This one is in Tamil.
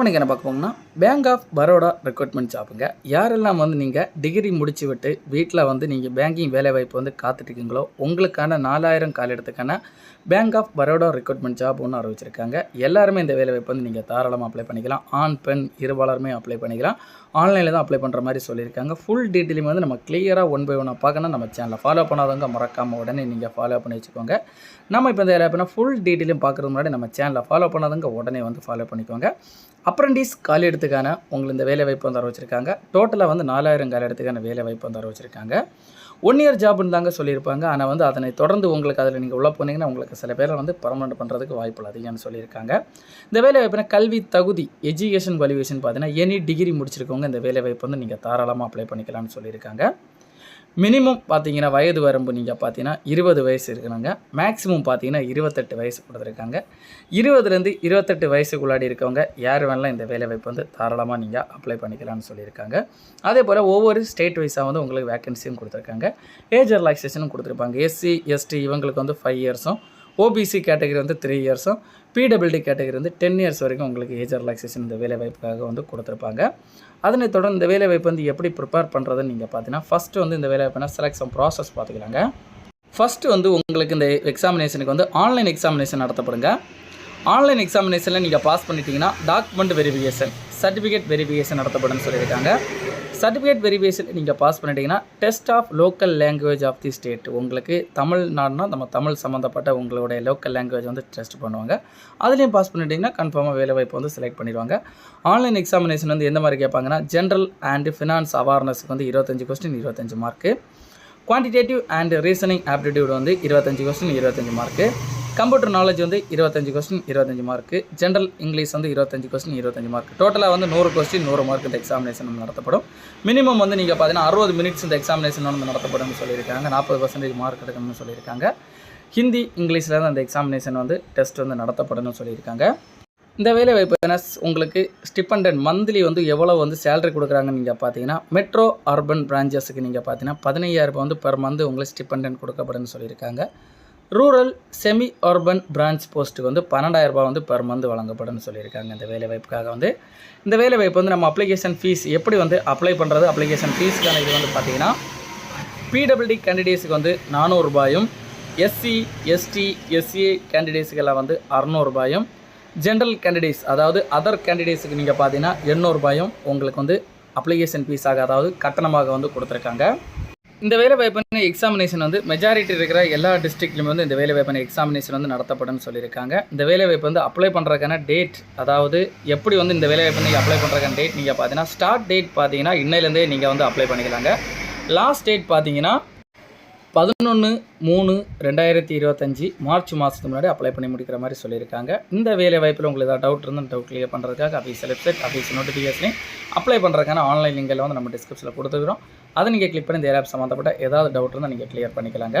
மணிக்கு என்ன பார்க்க பேங்க் ஆஃப் பரோடா ரெக்ரூட்மெண்ட் ஜாப்புங்க யாரெல்லாம் வந்து நீங்கள் டிகிரி முடிச்சு விட்டு வீட்டில் வந்து நீங்கள் பேங்கிங் வேலைவாய்ப்பு வந்து காத்துட்ருக்கீங்களோ உங்களுக்கான நாலாயிரம் காலிடத்துக்கான bank of Baroda recruitment job ஒன்று அறிவிச்சிருக்காங்க. எல்லாருமே இந்த வேலைவாய்ப்பு வந்து நீங்கள் தாராளமாக அப்ளை பண்ணிக்கலாம். ஆண் பெண் இருபாலருமே அப்ளை பண்ணிக்கலாம். ஆன்லைனில் தான் அப்ளை பண்ணுற மாதிரி சொல்லியிருக்காங்க. ஃபுல் டீட்டெயிலுமே வந்து நம்ம கிளியராக ஒன் பை ஒன்னாக பார்க்கணும் நம்ம சேனலை ஃபாலோ பண்ணாதவங்க மறக்காமல் உடனே நீங்கள் ஃபாலோ பண்ணி வச்சுக்கோங்க. நம்ம இப்போ இந்த வேலை ஃபுல் டீட்டெயிலும் பார்க்குறது முன்னாடி நம்ம சேனலை ஃபாலோ பண்ணாதவங்க உடனே வந்து ஃபாலோ பண்ணிக்கோங்க. அப்ரண்டிஸ் காலி எடுத்துக்கான உங்களுக்கு இந்த வேலை வாய்ப்பு வந்து அறிவிச்சிருக்காங்க. டோட்டலாக வந்து நாலாயிரம் காலி எடுத்துக்கான வேலை வாய்ப்பு வந்து அறிவிச்சிருக்காங்க. ஒன் இயர் ஜாப்னு தாங்க சொல்லியிருப்பாங்க. ஆனால் வந்து அதனை தொடர்ந்து உங்களுக்கு அதில் நீங்கள் உள்ள போனீங்கன்னா உங்களுக்கு சில பேரை வந்து பர்மனெண்ட் பண்ணுறதுக்கு வாய்ப்புகள் அதிகம்னு சொல்லியிருக்காங்க. இந்த வேலை வாய்ப்புனா கல்வி தகுதி எஜுகேஷன் குவாலிஃபிகேஷன் பார்த்தீங்கன்னா எனி டிகிரி முடிச்சிருக்கவங்க இந்த வேலை வாய்ப்பு வந்து நீங்கள் தாராளமாக அப்ளை பண்ணிக்கலாம்னு சொல்லியிருக்காங்க. மினிமம் பார்த்தீங்கன்னா வயது வரம்பு நீங்கள் பார்த்தீங்கன்னா இருபது வயசு இருக்கணுங்க. மேக்ஸிமம் பார்த்தீங்கன்னா இருபத்தெட்டு வயசு கொடுத்துருக்காங்க இருபதுலேருந்து இருபத்தெட்டு வயசுக்குள்ளாடி இருக்கவங்க யார் வேணாலும் இந்த வேலைவாய்ப்பு வந்து தாராளமாக நீங்கள் அப்ளை பண்ணிக்கலாம்னு சொல்லியிருக்காங்க. அதே போல் ஒவ்வொரு ஸ்டேட் வைஸாக வந்து உங்களுக்கு வேக்கன்சியும் கொடுத்துருக்காங்க. ஏஜ் ரிலாக்ஸேஷனும் கொடுத்துருப்பாங்க. எஸ்சி எஸ்டி இவங்களுக்கு வந்து ஃபைவ் இயர்ஸும் ஓபிசி கேட்டகரி வந்து த்ரீ இயர்ஸும் பிடபிள்டி கேட்டகரி வந்து டென் இயர்ஸ் வரைக்கும் உங்களுக்கு ஏஜ் ரிலாக்ஸேஷன் இந்த வேலை வாய்ப்புக்காக வந்து கொடுத்துருப்பாங்க. அதனை தொடர்ந்து இந்த வேலை வாய்ப்பு வந்து எப்படி ப்ரிப்பேர் பண்ணுறதுன்னு நீங்கள் பார்த்தீங்கன்னா ஃபஸ்ட்டு வந்து இந்த வேலை வாய்ப்புனா செலக்ஷன் ப்ராசஸ் பார்த்துக்கலாங்க. ஃபஸ்ட்டு வந்து உங்களுக்கு இந்த எக்ஸாமினேஷனுக்கு வந்து ஆன்லைன் எக்ஸாமினேஷன் நடத்தப்படுங்க. ஆன்லைன் எக்ஸாமினேஷனில் நீங்கள் பாஸ் பண்ணிட்டீங்கன்னா டாக்குமெண்ட் வெரிஃபிகேஷன் சர்டிஃபிகேட் வெரிஃபிகேஷன் நடத்தப்படும்னு சொல்லியிருக்காங்க. சர்டிஃபிகேட் வெரிஃபிகேஷன் நீங்கள் பாஸ் பண்ணிட்டீங்கன்னா test of local language of the state உங்களுக்கு தமிழ்நாடுனா நம்ம தமிழ் சம்மந்தப்பட்ட உங்களுடைய லோக்கல் லாங்குவேஜ் வந்து டெஸ்ட் பண்ணுவாங்க. அதுலேயும் பாஸ் பண்ணிட்டீங்கன்னா கன்ஃபார்மாக வேலை வாய்ப்பு வந்து செலக்ட் பண்ணிடுவாங்க. ஆன்லைன் எக்ஸாமினேஷன் வந்து எந்த மாதிரி கேட்பாங்கன்னா ஜென்ரல் அண்ட் ஃபினான்ஸ் அவேர்னஸுக்கு வந்து இருபத்தஞ்சு கொஸ்டின் இருபத்தஞ்சு mark quantitative and reasoning aptitude வந்து இருபத்தஞ்சு கொஸ்டின் இருபத்தஞ்சு மார்க்கு கம்ப்யூட்டர் நாலேஜ் வந்து இருபத்தஞ்சு கொஸ்டின் இருபத்தஞ்சு மார்க்கு ஜென்ரல் இங்கிலீஷ் வந்து இருபத்தஞ்சு கொஸ்டின் இருபத்தஞ்சு மார்க் டோட்டலாக வந்து நூறு கொஸ்டின் நூறு மார்க் இந்த எக்ஸாமினேஷன் வந்து நடத்தப்படும். மினிமம் வந்து நீங்கள் பார்த்தீங்கன்னா அறுபது மினிட்ஸ் இந்த எக்ஸாமினேஷன் வந்து நடத்தப்படும்னு சொல்லியிருக்காங்க. நாற்பது பர்சன்டேஜ் மார்க் எடுக்கணும்னு சொல்லியிருக்காங்க. ஹிந்தி இங்கிலீஷில் தான் அந்த எக்ஸாமினேஷன் வந்து டெஸ்ட் வந்து நடத்தப்படும்னு சொல்லியிருக்காங்க. இந்த வேலை வாய்ப்பு என்ன? உங்களுக்கு ஸ்டிப்பண்டன்ட் மந்த்லி வந்து எவ்வளோ வந்து சேலரி கொடுக்குறாங்கன்னு நீங்கள் பார்த்தீங்கன்னா மெட்ரோ அர்பன் பிரான்ச்சஸுக்கு நீங்கள் பார்த்தீங்கன்னா பதினையாயிரம் வந்து பெர் மந்த் உங்களுக்கு ஸ்டிப்பண்டன்ட் கொடுக்கப்படும்னு சொல்லியிருக்காங்க. ரூரல் செமி அர்பன் பிரான்ச் போஸ்ட்டுக்கு வந்து பன்னெண்டாயிரம் ரூபாய் வந்து பெர் மந்த் வழங்கப்படும்னு சொல்லியிருக்காங்க இந்த வேலைவாய்ப்புக்காக வந்து. இந்த வேலைவாய்ப்பு வந்து நம்ம அப்ளிகேஷன் ஃபீஸ் எப்படி வந்து அப்ளை பண்ணுறது அப்ளிகேஷன் ஃபீஸ்க்கான இது வந்து பார்த்தீங்கன்னா பிடபிள்டி கேண்டிடேட்ஸுக்கு வந்து நானூறுரூபாயும் எஸ்சி எஸ்டி எஸ்சிஏ கேண்டிடேட்ஸுக்கெல்லாம் வந்து அறநூறுபாயும் ஜென்ரல் கேண்டிடேட்ஸ் அதாவது அதர் கேண்டிடேட்ஸுக்கு நீங்கள் பார்த்தீங்கன்னா எண்ணூறுபாயும் உங்களுக்கு வந்து அப்ளிகேஷன் ஃபீஸாக அதாவது கட்டணமாக வந்து கொடுத்துருக்காங்க. இந்த வேலை எக்ஸாமினேஷன் வந்து மெஜாரிட்டி இருக்கிற எல்லா டிஸ்ட்ரிக்ட்லையும் வந்து இந்த வேலைவாய்ப்பு எக்ஸாமினேஷன் வந்து நடத்தப்படும்னு சொல்லியிருக்காங்க. இந்த வேலை வாய்ப்பு வந்து அப்ளை பண்ணுறதுக்கான டேட் அதாவது எப்படி வந்து இந்த வேலை வாய்ப்பு நீங்கள் அப்ளை பண்ணுறதுக்கான டேட் நீங்கள் பார்த்தீங்கன்னா ஸ்டார்ட் டேட் பார்த்தீங்கன்னா இன்னையிலேருந்தே நீங்கள் வந்து அப்ளை பண்ணிக்கலாங்க. லாஸ்ட் டேட் பார்த்தீங்கன்னா பதினொன்று மூணு ரெண்டாயிரத்தி இருபத்தஞ்சி மார்ச் மாதத்துக்கு முன்னாடி அப்ளை பண்ணி முடிக்கிற மாதிரி சொல்லியிருக்காங்க. இந்த வேலை வாய்ப்பில் உங்களுக்கு ஏதாவது டவுட் இருந்தால் டவுட் கிளியர் பண்ணுறதுக்காக அஃபீஷியல் வெப்சைட் அஃபீஷியல் நோட்டிஃபிகேஷனையும் அப்ளை பண்ணுறதுக்கான ஆன்லைன் லிங்கில் வந்து நம்ம டிஸ்கிரிப்ஷனில் கொடுத்துக்கிறோம் அதை நீங்கள் கிளிக் பண்ணி இந்த ஏப் சம்மந்தப்பட்ட ஏதாவது டவுட் இருந்தால் நீங்கள் கிளியர் பண்ணிக்கலாங்க.